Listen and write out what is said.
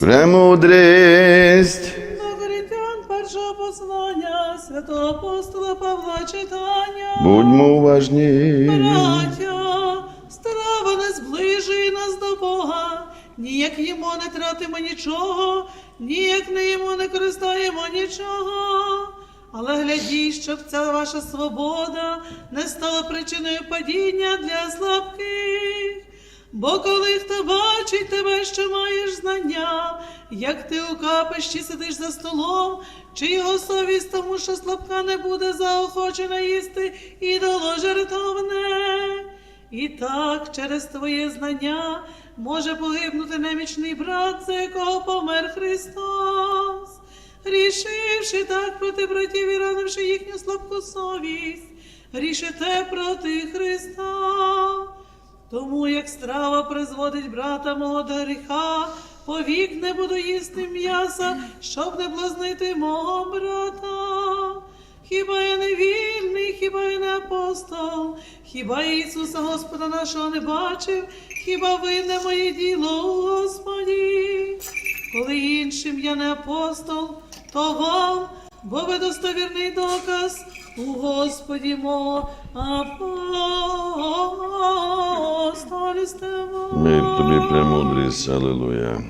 Премудрість. Коринтян першого послання святого апостола Павла читання. Будьмо уважні. Браття, страва не зближує нас до Бога, ніяк їмо не тратимо нічого, ніяк не їмо не користаємо нічого. Але глядіть, щоб ця ваша свобода не стала причиною падіння для слабких. Бо коли хто бачить тебе, що маєш знання, як ти у капищі сидиш за столом, чи його совість тому, що слабка не буде заохочена їсти ідоло жертовне. І так через твоє знання може погибнути немічний брат, за якого помер Христос. Рішивши так проти братів і ранивши їхню слабку совість, рішите проти Христа. Тому як страва призводить брата мого до гріха, повік не буду їсти м'яса, щоб не блазнити мого брата. Хіба я не вільний, хіба я не апостол, хіба Ісуса Господа нашого не бачив, хіба ви не моє діло, у Господі? Коли іншим я не апостол, то вам, бо ви достовірний доказ у Господі мо апостольстве. Мир тобі, премудрість, алілуя.